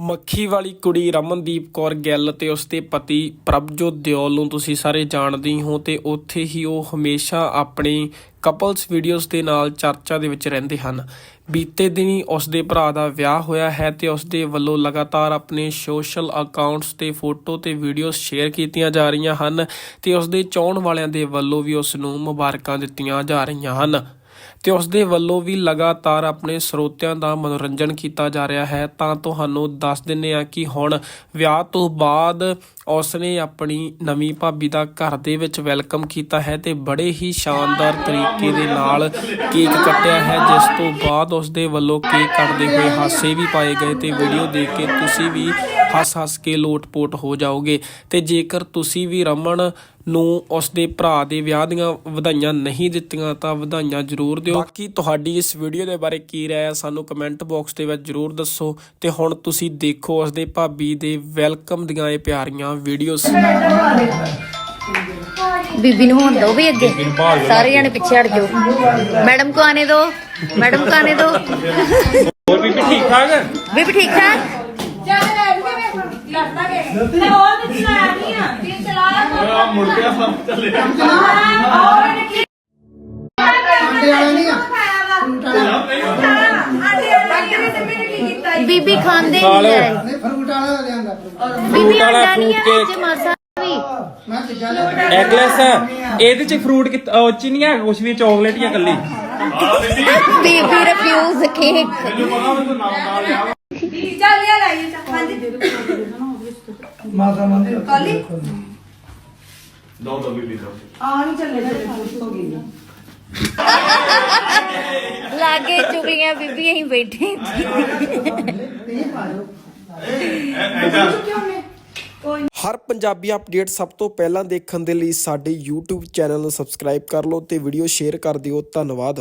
ਮੱਖੀ ਵਾਲੀ ਕੁੜੀ ਰਮਨਦੀਪ ਕੌਰ ਗਿੱਲ ਤੇ ਉਸਦੇ ਪਤੀ ਪ੍ਰਭਜੋਤ ਦਿਓਲ ਨੂੰ ਤੁਸੀਂ ਸਾਰੇ ਜਾਣਦੇ ਹੀ ਹੋ ਤੇ ਉੱਥੇ ਹੀ ਉਹ ਹਮੇਸ਼ਾ ਆਪਣੀ ਕਪਲਸ ਵੀਡੀਓਜ਼ ਦੇ ਨਾਲ ਚਰਚਾ ਦੇ ਵਿੱਚ ਰਹਿੰਦੇ ਹਨ। ਬੀਤੇ ਦਿਨੀ ਉਸਦੇ ਭਰਾ ਦਾ ਵਿਆਹ ਹੋਇਆ ਹੈ ਤੇ ਉਸਦੇ ਵੱਲੋਂ ਲਗਾਤਾਰ ਆਪਣੇ ਸੋਸ਼ਲ ਅਕਾਊਂਟਸ ਤੇ ਫੋਟੋ ਤੇ ਵੀਡੀਓਜ਼ ਸ਼ੇਅਰ ਕੀਤੀਆਂ ਜਾ ਰਹੀਆਂ ਹਨ ਤੇ ਉਸਦੇ ਚਾਹਣ ਵਾਲਿਆਂ ਦੇ ਵੱਲੋਂ ਵੀ ਉਸ ਨੂੰ ਮੁਬਾਰਕਾਂ ਦਿੱਤੀਆਂ ਜਾ ਰਹੀਆਂ ਹਨ। ਤੇ ਉਸ ਦੇ ਵੱਲੋਂ ਵੀ ਲਗਾਤਾਰ ਆਪਣੇ ਸਰੋਤਿਆਂ ਦਾ ਮਨੋਰੰਜਨ ਕੀਤਾ ਜਾ ਰਿਹਾ ਹੈ। ਤਾਂ ਤੁਹਾਨੂੰ ਦੱਸ ਦਿੰਨੇ ਆ ਕਿ ਹੁਣ ਵਿਆਹ ਤੋਂ ਬਾਅਦ ਉਸ ਨੇ ਆਪਣੀ ਨਵੀਂ ਭਾਬੀ ਦਾ ਘਰ ਦੇ ਵਿੱਚ ਵੈਲਕਮ ਕੀਤਾ ਹੈ ਤੇ ਬੜੇ ਹੀ ਸ਼ਾਨਦਾਰ ਤਰੀਕੇ ਦੇ ਨਾਲ ਕੇਕ ਕੱਟਿਆ ਹੈ, ਜਿਸ ਤੋਂ ਬਾਅਦ ਉਸ ਦੇ ਵੱਲੋਂ ਕੇਕ ਕੱਟਦੇ ਹੋਏ ਹਾਸੇ ਵੀ ਪਾਏ ਗਏ ਤੇ ਵੀਡੀਓ ਦੇਖ ਕੇ ਤੁਸੀਂ ਵੀ ਹੱਸ-ਹੱਸ ਕੇ ਲੋਟ-ਪੋਟ ਹੋ ਜਾਓਗੇ। ਤੇ ਜੇਕਰ ਤੁਸੀਂ ਵੀ ਰਮਨ ਨੂੰ ਉਸ ਦੇ ਭਰਾ ਦੇ ਵਿਆਹ ਦੀਆਂ ਵਧਾਈਆਂ ਨਹੀਂ ਦਿੱਤੀਆਂ ਤਾਂ ਵਧਾਈਆਂ ਜ਼ਰੂਰ ਦਿਓ। ਬਾਕੀ ਤੁਹਾਡੀ ਇਸ ਵੀਡੀਓ ਦੇ ਬਾਰੇ ਕੀ ਰਾਏ ਹੈ ਸਾਨੂੰ ਕਮੈਂਟ ਬਾਕਸ ਦੇ ਵਿੱਚ ਜ਼ਰੂਰ ਦੱਸੋ। ਤੇ ਹੁਣ ਤੁਸੀਂ ਦੇਖੋ ਉਸ ਦੇ ਭਾਬੀ ਦੇ ਵੈਲਕਮ ਦੀਆਂ ਇਹ ਪਿਆਰੀਆਂ ਵੀਡੀਓਜ਼ ਬੀਬੀ ਨੂੰ ਹੋਣ ਦੋ ਵੀ ਅੱਗੇ। ਸਾਰੇ ਜਣੇ ਪਿੱਛੇ ਹਟ ਜਾਓ। ਮੈਡਮ ਕੋ ਆਨੇ ਦੋ? ਮੈਡਮ ਕੋ ਆਨੇ ਦੋ? ਹੋਰ ਵੀ ਠੀਕ ਠਾਕ? ਬੀਬੀ ਠੀਕ ਠਾਕ? ਬੀਬੀ ਖਾਂਦੇ ਖਾ ਨਹੀਂ ਲਓ। ਹੈ। ਨਹੀਂ ਫਰੂਟ ਵਾਲਾ ਲਿਆਂਦਾ। ਫਰੂਟ ਬੀਬੀ ਵਾਲਾ ਆਂਦਾ ਨਹੀਂ fruit ਹੈ cake। ਵਿੱਚ ਮਾਸਾ ਵੀ। ਮੈਂ ਚੀਜ਼ਾਂ ਲੈ ਐਗਲੈਸ ਇਹਦੇ ਚ ਫਰੂਟ ਉਹ ਚ ਨਹੀਂ ਹੈ ਕੁਝ ਵੀ ਚਾਕਲੇਟ ਹੀ ਆ ਕੱਲੀ ਬੀਬੀ ਰਿਫਿਊਜ਼ ਕੇਕ ਚੱਲ ਯਾਰ ਆਈਏ ਚੱਲ ਹਾਂਜੀ ਮਾਤਾ ਮੰਦੀ ਕਾਲੀ ਲਾਗੇ ਚੁਗਲੀਆਂ ਬੀਬੀ ਅਸੀਂ ਬੈਠੇ ਹਰ ਪੰਜਾਬੀ ਅਪਡੇਟ ਸਭ ਤੋਂ ਪਹਿਲਾਂ ਦੇਖਣ ਦੇ ਲਈ ਸਾਡੇ YouTube ਚੈਨਲ ਨੂੰ ਸਬਸਕ੍ਰਾਈਬ ਕਰ ਲਓ ਤੇ ਵੀਡੀਓ ਸ਼ੇਅਰ ਕਰ ਦਿਓ। ਧੰਨਵਾਦ।